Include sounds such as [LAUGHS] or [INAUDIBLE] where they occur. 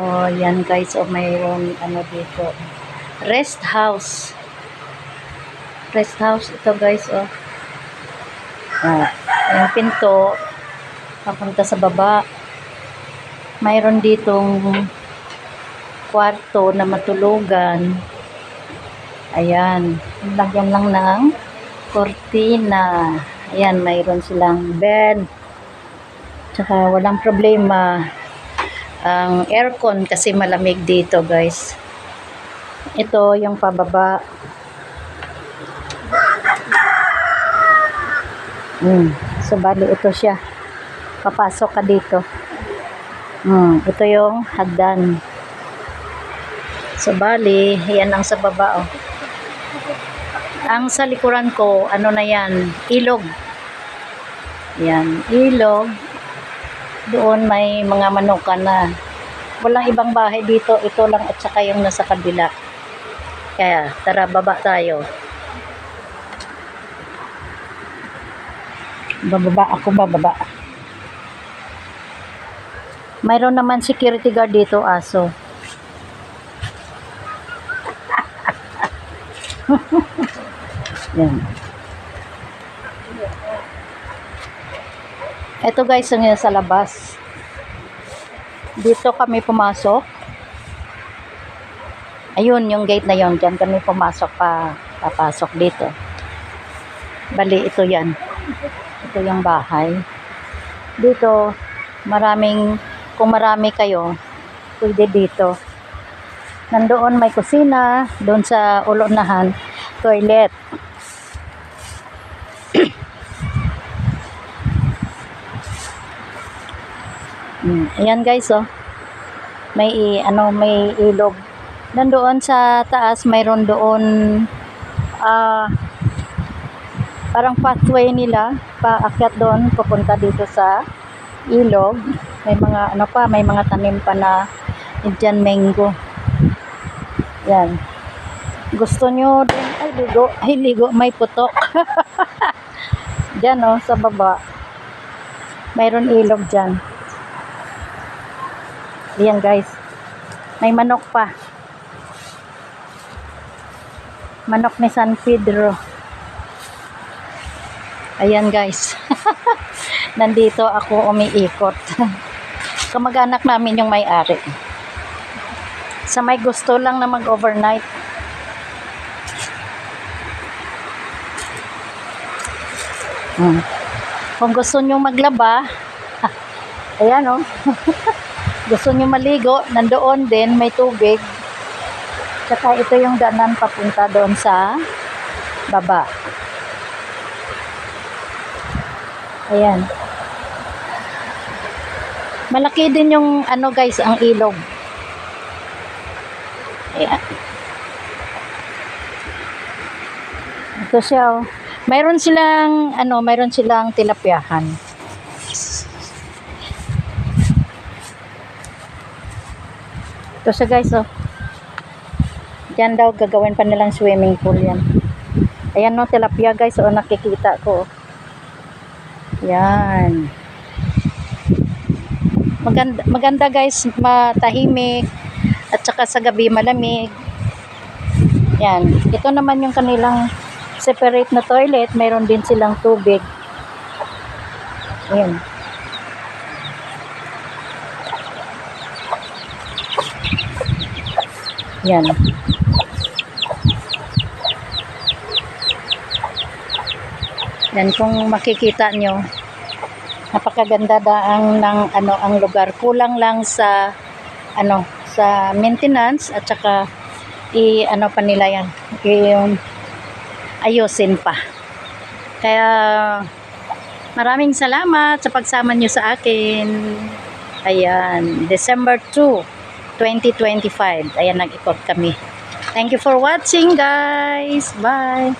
Oh, yan guys. Oh, mayroon ano dito. Rest house. Rest house ito guys. Oh. Ah, yung pinto papunta sa baba. Mayroon ditong kwarto na matulugan. Ayan. Lagyan lang ng kortina. Ayan, mayroon silang bed. Tsaka walang problema ang aircon kasi malamig dito guys. Ito yung pababa. Hmm. So, bali ito siya. Papasok ka dito. Hmm. Ito yung hagdan. So, bali, yan ang sa baba, oh. Ang sa likuran ko, ano na yan, ilog. Yan, ilog. Doon may mga manukan na. Walang ibang bahay dito, ito lang at saka yung nasa kabila. Kaya, tara, baba tayo. Bababa ako, bababa. Mayroon naman security guard dito, aso. [LAUGHS] Yan. Ito guys, ang yan sa labas. Dito kami pumasok. Ayun, yung gate na yon Diyan kami pumasok pa, papasok dito. Bali, ito yan. Ito yung bahay. Dito, maraming, kung marami kayo, pwede dito. Nandoon may kusina, doon sa ulonahan, toilet. Mm, ayan guys, oh. May ano, may ilog. Nandoon sa taas, mayroon doon ah parang pathway nila paakyat doon papunta dito sa ilog. May mga ano pa, may mga tanim pa na Indian mango. Yan. Gusto nyo din, ay ligo, ay ligo, may putok. [LAUGHS] Diyan oh, sa baba. Mayroon ilog dyan. Ayan guys. May manok pa. Manok ni San Pedro. Ayan guys. [LAUGHS] Nandito ako umiikot. [LAUGHS] Kamag-anak namin yung may-ari. Sa may gusto lang na mag-overnight. Hmm. Kung gusto nyo maglaba, [LAUGHS] ayan oh. Gusto nyo maligo, nandoon din may tubig. Tsaka ito yung danan papunta doon sa baba. Ayan. Malaki din yung ano guys, ang ilog. Ayan. Ito siya oh. Mayroon silang ano, mayroon silang tilapyahan. Ito siya guys oh. Diyan daw gagawin pa nilang swimming pool yan. Ayan no, tilapia guys, oh nakikita ko. Yan. Maganda, maganda guys, matahimik at saka sa gabi malamig. Yan. Ito naman yung kanilang separate na toilet. Mayroon din silang tubig. Yan. Yan. Yan kung makikita nyo, napakaganda daang ng ano ang lugar. Kulang lang sa ano sa maintenance at saka i ano pa nila yan, yung ayusin pa. Kaya maraming salamat sa pagsama nyo sa akin. Ayan, December 2, 2025. Ayan, nag-ikot kami. Thank you for watching, guys. Bye.